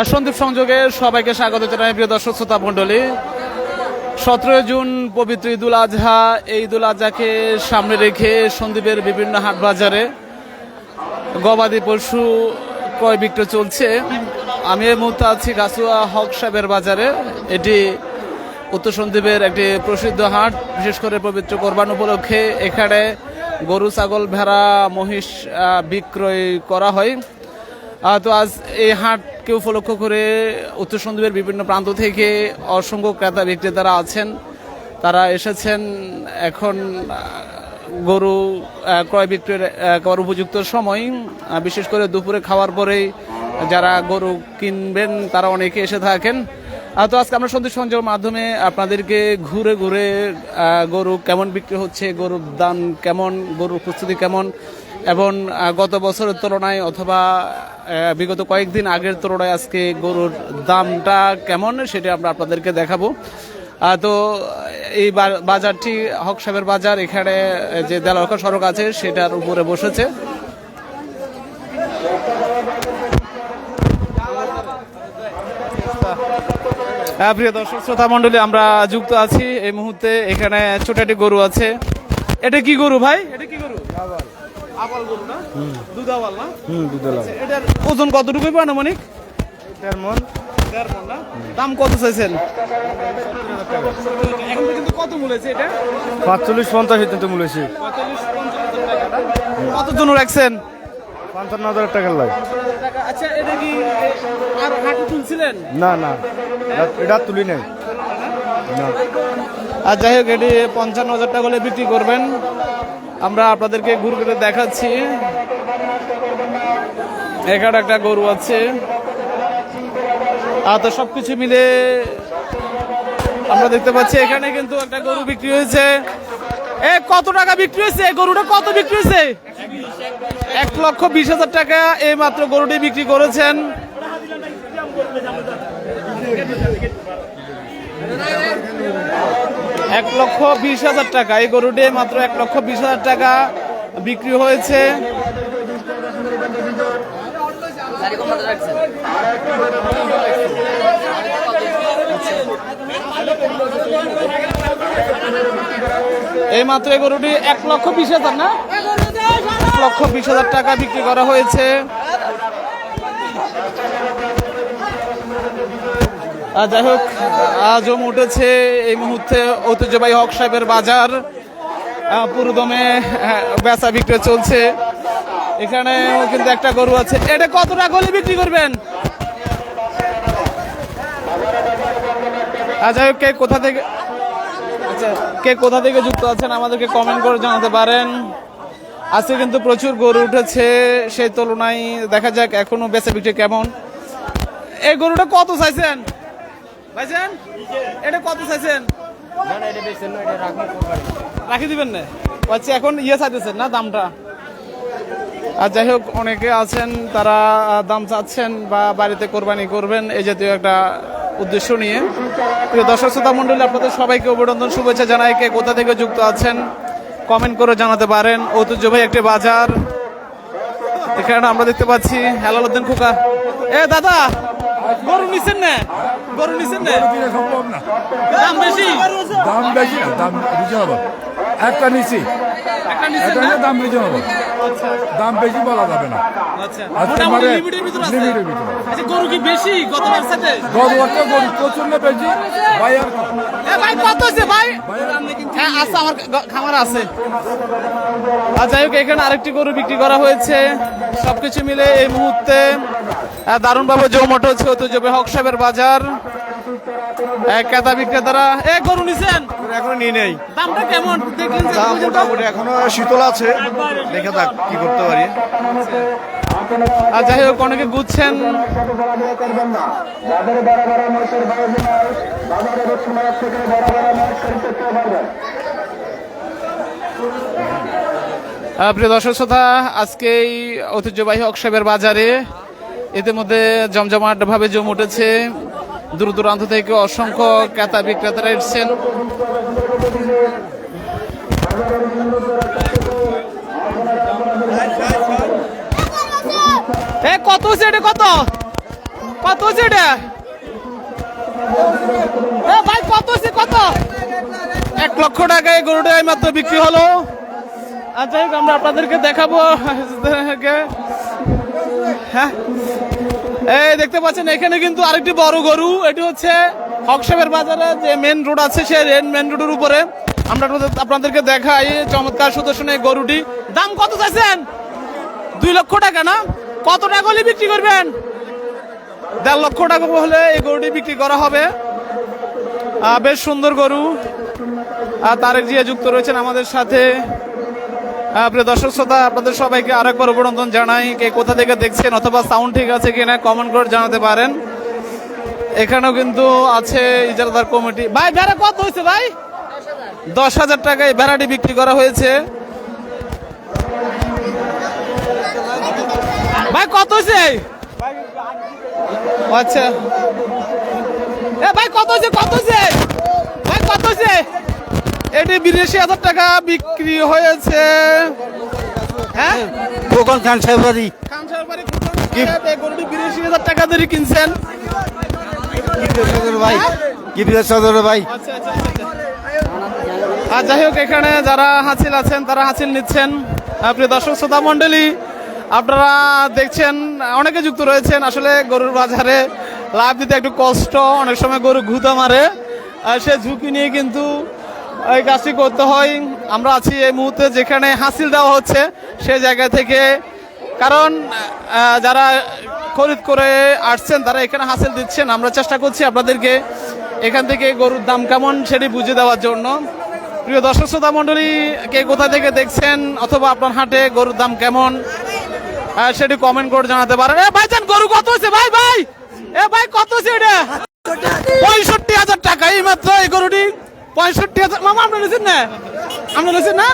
সন্দীপ সংযোগে সবাইকে স্বাগত জানাই প্রিয় দর্শক, শ্রোতা মণ্ডলী। সতেরোই জুন পবিত্র ঈদুল আজহা। এই ঈদুল আজহাকে সামনে রেখে সন্দীপের বিভিন্ন হাট বাজারে গবাদি পশু ক্রয় বিক্রয় চলছে। আমি এই মুহূর্তে আছি গাছুয়া হক সাহেবের বাজারে। এটি উত্তর সন্দীপের একটি প্রসিদ্ধ হাট, বিশেষ করে পবিত্র কোরবান উপলক্ষে। এখানে গরু, ছাগল, ভেড়া, মহিষ বিক্রয় করা হয়। তো আজ এই হাটকে উপলক্ষ করে উত্তর সন্দীপের বিভিন্ন প্রান্ত থেকে অসংখ্য ক্রেতা বিক্রেতারা আছেন। তারা এসেছেন এখন গরু ক্রয় বিক্রয়ের আহ, করার উপযুক্ত সময়। বিশেষ করে দুপুরে খাওয়ার পরেই যারা গরু কিনবেন তারা অনেকে এসে থাকেন। তো আজকে আমরা সন্দেশ সংযোগের মাধ্যমে আপনাদেরকে ঘুরে ঘুরে গরু কেমন বিক্রি হচ্ছে গরুর দাম কেমন গরুর প্রস্তুতি কেমন এবং গত বছরের তুলনায় অথবা বিগত কয়েকদিন আগের তুলনায় আজকে গরুর দামটা কেমন সেটা আমরা আপনাদেরকে দেখাবো। তো, এই বাজারটি হক সাহেবের বাজার, এখানে যে দেলারখা সড়ক আছে সেটার উপরে বসেছে। হ্যাঁ প্রিয় দর্শক, শ্রোতা মণ্ডলী, আমরা যুক্ত আছি এই মুহূর্তে। এখানে ছোট একটি গরু আছে। এটা কি গরু ভাই? এটা কি গরু? আবাল গরু না? দুধ আবাল না? হুম দুধলা এটার ওজন কতটুকু পানো মানিক দেড় মন। দেড় মণ না? দাম কত চাইছেন? এখন কিন্তু কত মূলেছে এটা? পাঁচচল্লিশ পঞ্চাশ কিন্তু মূলেছি কত জন রাখছেন? পঞ্চান্ন হাজার টাকার লাগে। আচ্ছা এটা কি আর হাঁটু তুলছিলেন? না না। এটা- তুলি নাই। না? আর যাই হোক এটি পঞ্চান্ন হাজার টাকা হলে বিক্রি করবেন। আমরা আপনাদেরকে ঘুরে ঘুরে দেখাচ্ছি। এখানে একটা গরু আছে। আর তো সবকিছু মিলে আমরা দেখতে পাচ্ছি এখানে কিন্তু একটা গরু বিক্রি হয়েছে। এ, কত টাকা বিক্রি হয়েছে? গরুটা কত বিক্রি হয়েছে? এক লক্ষ বিশ হাজার টাকা। এই মাত্র গরুটি বিক্রি করেছেন। এক লক্ষ বিশ হাজার টাকা। এই গরুটি মাত্র এক লক্ষ বিশ হাজার টাকা বিক্রি হয়েছে। এই মাত্র এই গরুটি এক লক্ষ বিশ হাজার, না? এক লক্ষ বিশ হাজার টাকা বিক্রি করা হয়েছে। যাই হোক আজ জম উঠেছে এই মুহূর্তে ঐতিহ্যবাহী হক সাহেবের বাজার। পুরোদমে হ্যাঁ, বেচা বিক্রি চলছে। এখানে কিন্তু একটা গরু আছে। এটা কত টাকা হলে বিক্রি করবেন? যাই হোক কে কোথা থেকে আচ্ছা কে কোথা থেকে যুক্ত আছেন আমাদেরকে কমেন্ট করে জানাতে পারেন। আজকে কিন্তু প্রচুর গরু উঠেছে সেই তুলনায় দেখা যাক এখনও বেচা বিক্রি কেমন। এই গরুটা কত চাইছেন? ভাইজান এটা কত চাইছেন? রাখি দিবেন না। আচ্ছা এখন ইয়ে চাইতেছেন না দামটা? আর যাই হোক অনেকে আছেন তারা দাম চাচ্ছেন বা বাড়িতে কোরবানি করবেন এই জাতীয় একটা উদ্দেশ্য নিয়ে। প্রিয় দর্শক শ্রোতা মন্ডলী আপনাদের সবাইকে অভিনন্দন শুভেচ্ছা জানাই। কে কোথা থেকে যুক্ত আছেন কমেন্ট করে জানাতে পারেন। ঐতিহ্যবাহী একটি বাজার। এখানে আমরা দেখতে পাচ্ছি হেলাল উদ্দিন খোকা। এ দাদা! গরু নিছেন না? গরু নিছেন না? কিনা সম্ভব না দাম বেশি? দাম বেশি না দাম রিজনেবল একটা নিচি একটা নিছেন না? নিয়ে দাম রিজনেবল দাম বেশি বলা যাবে না। আচ্ছা। মোটামুটি লিমিটের ভিতর আছে। লিমিটের ভিতরে। আচ্ছা গরু কি বেশি গতবার সাথে? গরু গরু প্রচণ্ড বেশি? ভাই আর এ ভাই কত ভাই? হ্যাঁ আছে আমার খামার আছে। আর যাই হোক এখানে আরেকটি গরু বিক্রি করা হয়েছে। সবকিছু মিলে এই মুহূর্তে দারুণভাবে জমট হচ্ছে। ঐতিহ্যবাহী হক সাহেবের বাজার। এক ক্রেতা বিক্রেতারা এ গরু নিছেন? এখনও নিয়ে নেই। দামটা কেমন? দেখলেন দাম মোটামুটি এখনও শীতল আছে। দেখে যাক কি করতে পারি। আর যাই হোক অনেকে গুছছেন আহ, প্রিয় দর্শক শ্রোতা আজকে এই ঐতিহ্যবাহী অকসাবের বাজারে ইতিমধ্যে জমজমাট ভাবে জম উঠেছে। দূর দূরান্ত থেকে অসংখ্য ক্রেতা বিক্রেতারা এসছেন। কত হচ্ছে এটা কত? কত হচ্ছে এটা? ভাই কত হচ্ছে কত? এক লক্ষ টাকায় গরুটা মাত্র বিক্রি হলো। যাই আমরা আপনাদেরকে দেখাবো। হ্যাঁ। এই দেখতে পাচ্ছেন, এখানে কিন্তু আরেকটি বড় গরু। এটি হচ্ছে হকসাবের বাজারে যে মেন রোড আছে সে মেন রোডের উপরে। আমরা আপনাদেরকে দেখাই চমৎকার সুদর্শন এই গরুটি। দাম কত চাইছেন? দুই লক্ষ টাকা না? কত টাকা হলে বিক্রি করবেন? দেড় লক্ষ টাকা হলে এই গরুটি বিক্রি করা হবে। বেশ সুন্দর গরু। আর তারেক জিয়া যুক্ত রয়েছেন আমাদের সাথে। প্রিয় দর্শক শ্রোতা, আপনাদের সবাইকে আরেকবার অভিনন্দন জানাই। কে কোথা থেকে দেখছেন অথবা সাউন্ড ঠিক আছে কিনা কমেন্ট করে জানাতে পারেন। এখানেও কিন্তু আছে ইজারাদার কমিটি। ভাই, ভেড়া কত হয়েছে ভাই? দশ হাজার টাকায় ভেড়াটি বিক্রি করা হয়েছে। ভাই, কত হয়েছে? আচ্ছা। ভাই, কত হয়েছে? কত হয়েছে? বিরাশি হাজার টাকা বিক্রি হয়েছে। হ্যাঁ? খোকন খান সাহেব খান সাহেব বাড়ি খুচরা টাকায় এই গরুটি বিরাশি হাজার টাকা দিয়ে কিনছেন। ভাই কি বিরাজ ভাই। আচ্ছা আচ্ছা আচ্ছা। আর যাই হোক এখানে যারা হাসিল আছেন তারা হাসিল নিচ্ছেন। প্রিয় দর্শক শ্রোতা মণ্ডলী আপনারা দেখছেন অনেকে যুক্ত রয়েছেন। আসলে গরুর বাজারে লাভ দিতে একটু কষ্ট অনেক সময় গরু ঘুতা মারে। আর সে ঝুঁকি নিয়ে কিন্তু এই কাজটি করতে হয়। আমরা আছি এই মুহূর্তে যেখানে হাসিল দেওয়া হচ্ছে সে জায়গা থেকে। কারণ যারা খরিদ করে আসছেন, তারা এখানে হাসিল দিচ্ছেন। আমরা চেষ্টা করছি আপনাদেরকে এখান থেকে গরুর দাম কেমন সেটি বুঝে দেওয়ার জন্য। প্রিয় দর্শক শ্রোতা মণ্ডলী, কে কোথা থেকে দেখছেন অথবা আপনার হাটে গরুর দাম কেমন সেটি কমেন্ট করে জানাতে পারেন। এ ভাই যান গরু কত হচ্ছে ভাই ভাই! এ ভাই, কত হচ্ছে এটা? পঁয়ষট্টি হাজার টাকা, এই মাত্র এই গরুটি। পঁয়ষট্টি হাজার। মামা আপনি নিয়েছেন না? আপনি নিয়েছেন না?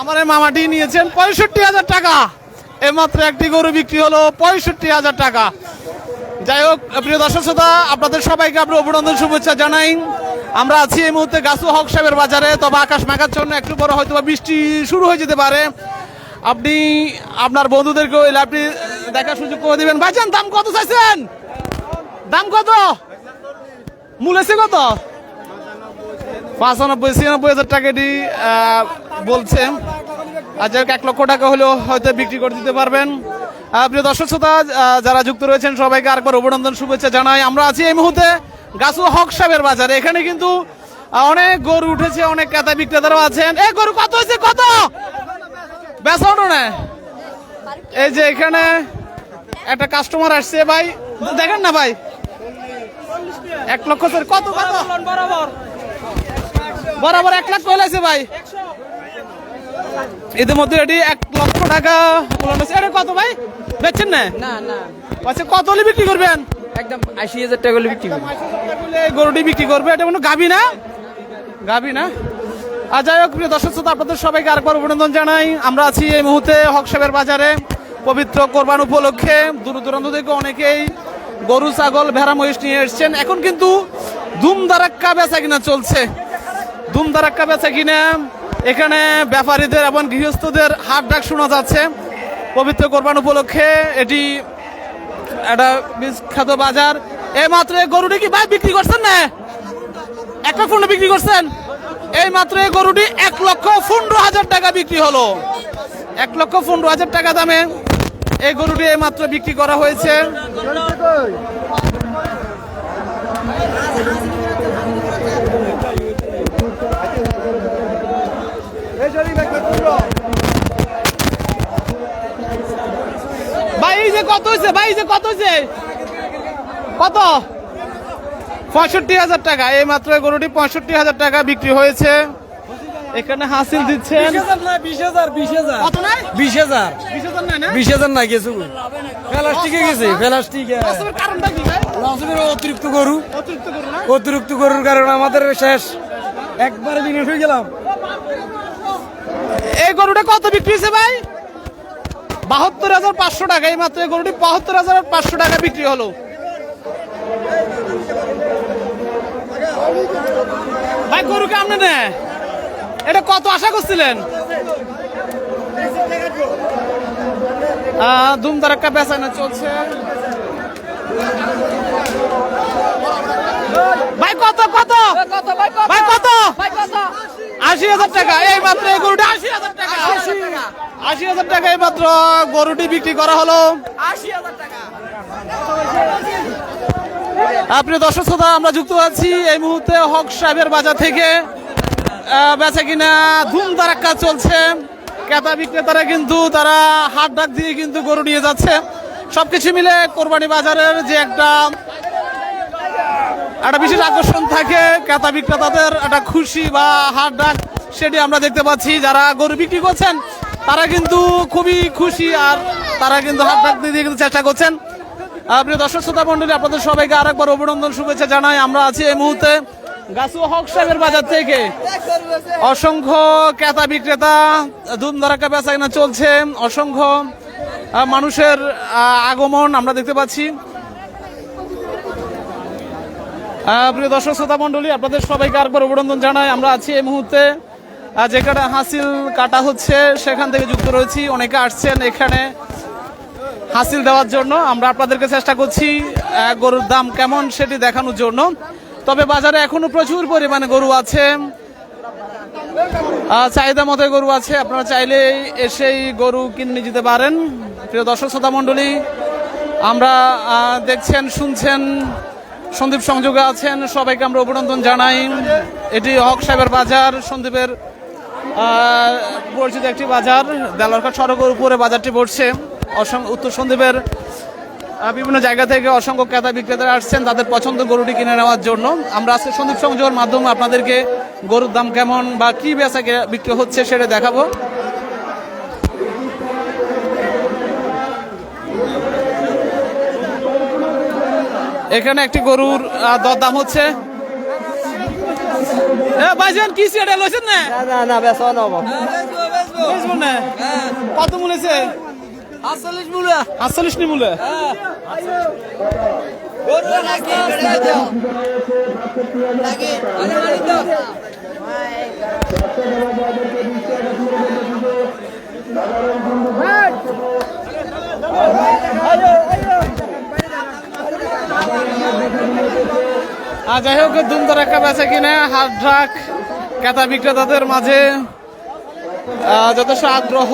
আমার এই মামাটি নিয়েছেন পঁয়ষট্টি হাজার টাকা। এইমাত্র একটি গরু বিক্রি হলো পঁয়ষট্টি হাজার টাকা। যাই হোক, প্রিয় দর্শক শ্রোতা, আপনাদের সবাইকে আমরা অভিনন্দন, শুভেচ্ছা জানাই। আমরা আছি এই মুহূর্তে গাছু হক সাহেবের বাজারে, তবে আকাশ মেঘার জন্য একটু পরে হয়তো বৃষ্টি শুরু হয়ে যেতে পারে। আপনি, আপনার বন্ধুদেরকে ওই লাভটি দেখার সুযোগ করে দিবেন। ভাইজান, দাম কত চাইছেন? দাম কত? মূলেছে কত? পাঁচানব্বই ছিয়ানব্বই হাজার টাকাটি আহ, বলছে। আর যাই এক লক্ষ টাকা হলেও হয়তো বিক্রি করে দিতে পারবেন। প্রিয় দর্শক শ্রোতা যারা যুক্ত রয়েছেন সবাইকে আরেকবার অভিনন্দন শুভেচ্ছা জানাই। আমরা আছি এই মুহূর্তে গাছু হক সাহেবের বাজারে। এখানে কিন্তু অনেক গরু উঠেছে অনেক ক্রেতা বিক্রেতারাও আছেন। এই গরু কত হয়েছে? কত? বেসানো না। এই যে এখানে একটা কাস্টমার আসছে ভাই। দেখেন না ভাই। এক লক্ষ কত কত? বরাবর বরাবর এক লাখ কইলাছে ভাই। ইতিমধ্যে এটি এক লক্ষ টাকা এটা কত ভাই? বেচছেন না? না না। আচ্ছা কত হলে বিক্রি করবেন? একদম আশি হাজার টাকা হলে বিক্রি করব। বলে গরুটি বিক্রি করবে। এটা কোনো গাবি না? গাবি না? আর যাই হোক প্রিয় দর্শক শ্রোতা আপনাদের সবাইকে আরেকবার অভিনন্দন জানাই। আমরা আছি এই মুহূর্তে হকসাবের বাজারে। পবিত্র কোরবান উপলক্ষে দূর দূরান্ত থেকে অনেকেই গরু ছাগল ভেড়া মহিষ নিয়ে এসছেন। এখন কিন্তু ধুমধারাক্কা বেচা কিনা চলছে। ধুমধারাক্কা বেচা কিনে এখানে ব্যাপারীদের এবং গৃহস্থদের হাট ডাক শোনা যাচ্ছে। পবিত্র কোরবান উপলক্ষে এটি একটা বিখ্যাত বাজার। এই মাত্র গরুটি কি ভাই বিক্রি করছেন না? এক লক্ষ পনেরো বিক্রি করছেন? এই মাত্র গরুটি এক লক্ষ পনেরো হাজার টাকা বিক্রি হলো। এক লক্ষ পনেরো হাজার টাকা দামে এই গরুটি এই মাত্র বিক্রি করা হয়েছে ভাই এই যে কত হয়েছে ভাই? যে কত হয়েছে কত? পঁয়ষট্টি হাজার টাকা। এই মাত্র গরুটি পঁয়ষট্টি হাজার টাকা বিক্রি হয়েছে। এখানে হাসিল দিচ্ছেন। বিশ হাজার বিশ হাজার বিশ হাজার। বিশ হাজার। না? গেছে প্লাস্টিকে গেছে প্লাস্টিকে অতিরিক্ত গরু। অতিরিক্ত গরুর কারণে আমাদের শেষ। একবারে বিনিয়োগ হয়ে গেলাম। এই গরুটা কত বিক্রি হয়েছে ভাই? বাহাত্তর হাজার পাঁচশো টাকা এই মাত্র এই গরুটি বাহাত্তর হাজার পাঁচশো টাকা বিক্রি হলো। ভাই গরু কেমনে নে এটা কত আশা করছিলেন? আহ, ধুমধারাক্কা বেচানো চলছে। ভাই কত কত? ভাই কত? আশি হাজার টাকা এই মাত্র এই গরুটা আশি হাজার টাকা। আশি হাজার টাকা এই মাত্র গরুটি বিক্রি করা হলো। আপনি দর্শক শ্রোতা আমরা যুক্ত আছি এই মুহূর্তে হক সাহেবের বাজার থেকে। বেচা কিনা ধুম ধারাক্কা চলছে। ক্রেতা বিক্রেতারা কিন্তু তারা হাত ডাক দিয়ে কিন্তু গরু নিয়ে যাচ্ছে। সবকিছু মিলে কোরবানি বাজারের যে একটা একটা বিশেষ আকর্ষণ থাকে, ক্রেতা বিক্রেতাদের একটা খুশি বা হাট ডাক, সেটি আমরা দেখতে পাচ্ছি। যারা গরু বিক্রি করছেন, তারা কিন্তু খুবই খুশি আর তারা কিন্তু হাট ডাক দিয়ে কিন্তু চেষ্টা করছেন। প্রিয় দর্শক, শ্রোতা মন্ডলী আপনাদের সবাইকে আরেকবার অভিনন্দন, শুভেচ্ছা জানাই। আমরা আছি এই মুহূর্তে গাছুয়া হক সাহেবের বাজার থেকে। অসংখ্য ক্রেতা বিক্রেতা ধুম ধারাকা বেচা কিনা চলছে। অসংখ্য মানুষের আগমন আমরা দেখতে পাচ্ছি। প্রিয় দর্শক, শ্রোতা মণ্ডলী, আপনাদের সবাইকে আরেকবার অভিনন্দন জানাই। আমরা আছি এই মুহূর্তে যেখানে হাসিল কাটা হচ্ছে, সেখান থেকে যুক্ত রয়েছি। অনেকে আসছেন এখানে হাসিল দেওয়ার জন্য। আমরা আপনাদেরকে চেষ্টা করছি গরুর দাম কেমন সেটি দেখানোর জন্য। তবে বাজারে এখনও প্রচুর পরিমাণে গরু আছে। চাহিদা মতো গরু আছে। আপনারা চাইলে এসেই গরু কিনে যেতে পারেন। প্রিয় দর্শক, শ্রোতা মণ্ডলী, আমরা দেখছেন, শুনছেন সন্দীপ সংযোগে আছেন। সবাইকে আমরা অভিনন্দন জানাই। এটি হক সাহেবের বাজার, সন্দীপের পরিচিত একটি বাজার। দেলারঘাট সড়কের উপরে বাজারটি অসংখ্য উত্তর সন্দীপের বিভিন্ন জায়গা থেকে অসংখ্য ক্রেতা বিক্রেতারা আসছেন তাদের পছন্দ গরুটি কিনে নেওয়ার জন্য। আমরা আজকে সন্দীপ সংযোগের মাধ্যমে আপনাদেরকে গরুর দাম কেমন বা কী বেচা বিক্রি হচ্ছে সেটা দেখাবো। এখানে একটি গরুর দরদাম হচ্ছে? এ ভাইজান কি সেটা লইছেন না? না না বেসো নব না কত মূলেছে আটচল্লিশ মুলা আটচল্লিশ নি মূলে আর যাই হোক দুমদার একটা বেচা কিনে হাত ড্রাক ক্রেতা বিক্রেতাদের মাঝে। যথেষ্ট আগ্রহ।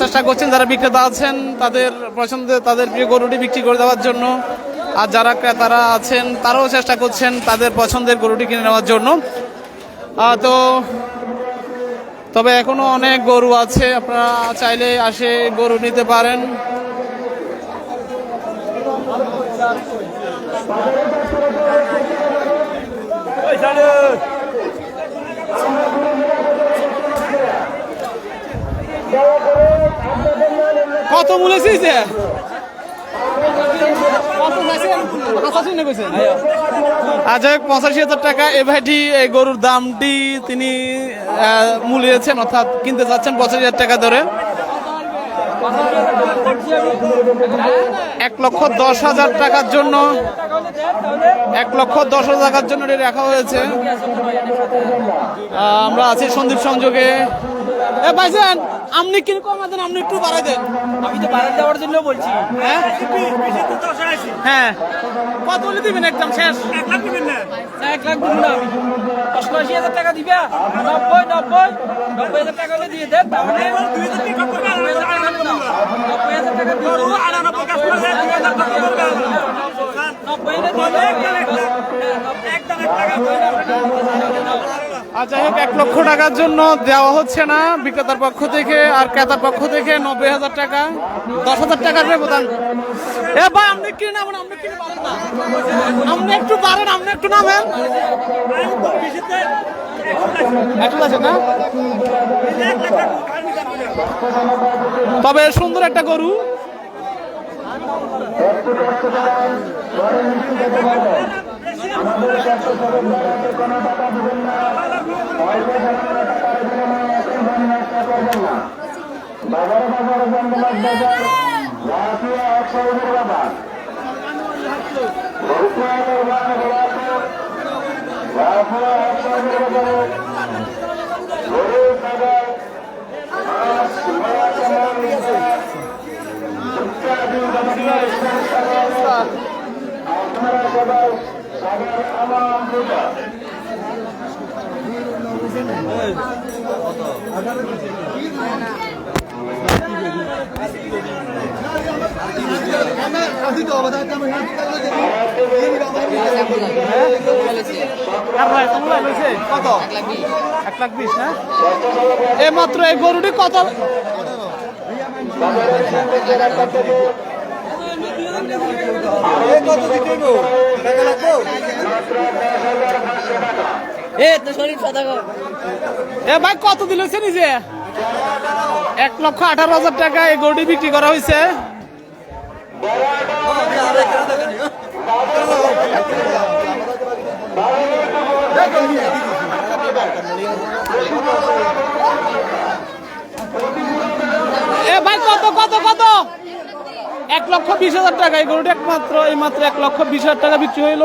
চেষ্টা করছেন যারা বিক্রেতা আছেন, তাদের পছন্দের, তাদের প্রিয় গরুটি বিক্রি করে দেওয়ার জন্য। আর যারা ক্রেতারা আছেন, তারাও চেষ্টা করছেন তাদের পছন্দের গরুটি কিনে নেওয়ার জন্য। তো তবে এখনও অনেক গরু আছে, আপনারা চাইলে আসে গরু নিতে পারেন। কত কত চাইছেন? পঁচাশি হাজার টাকা এ ভাইটি এই গরুর দামটি তিনি মূল্যেছেন অর্থাৎ কিনতে চাচ্ছেন পঁচাশি হাজার টাকা ধরে এক লক্ষ দশ হাজার টাকার জন্য, এক লক্ষ দশ হাজার টাকার জন্য এটি রাখা হয়েছে। আমরা আছি সন্দীপ সংযোগে। এ আপনি কিন কমা দেন আপনি একটু বাড়াই দেন। আমি তো বাড়ান দেওয়ার জন্য বলছি। হ্যাঁ? হ্যাঁ। কত বলে দিবেন একদম শেষ? এক লাখ দিব না। আমি অষ্টআশি হাজার টাকা দিবা। নব্বই নব্বই। নব্বই হাজার টাকা হলে দিয়ে দেন, তাহলে নব্বই হাজার টাকা। নব্বই হাজার টাকা। দিয়ে। আর যাই হোক, এক লক্ষ টাকার জন্য দেওয়া হচ্ছে না। বিক্রেতার পক্ষ থেকে আর ক্রেতার পক্ষ থেকে নব্বই হাজার টাকা। দশ হাজার টাকার ব্যবধান এ ভাই, আপনি আপনি পারেন না আপনি একটু পারেন, আপনি একটু নামেন। তবে সুন্দর একটা গরু। ঘরে মুক্তি পেতে পারবেন আমাদের স্বাস্থ্য সদস্যকে কোনো টাকা দেবেন না অল্প সামান্য টাকার বিনিময়ে একই ধন নষ্ট করবেন না বাজারে বাজারে জঙ্গলাস বাজার জাতীয় এক সৌদের বাজার ভবিষ্যতের বান গোলাপের জাতীয় এক সৌদের বাজারে গরিব বাজার মাছ মাছ মাছ ইত্যাদি জনপ্রিয় কত এক লাখ বিশ না এই মাত্র এই গরুটি কত এ তো শরীর এ ভাই কত দিলেছে নিজে? এক লক্ষ আঠারো হাজার টাকা এই গরুটি বিক্রি করা হয়েছে এ ভাই কত কত কত? এক লক্ষ বিশ হাজার টাকা। এই গরুটা একমাত্র, এই মাত্র এক লক্ষ বিশ হাজার টাকা বিক্রি হইল।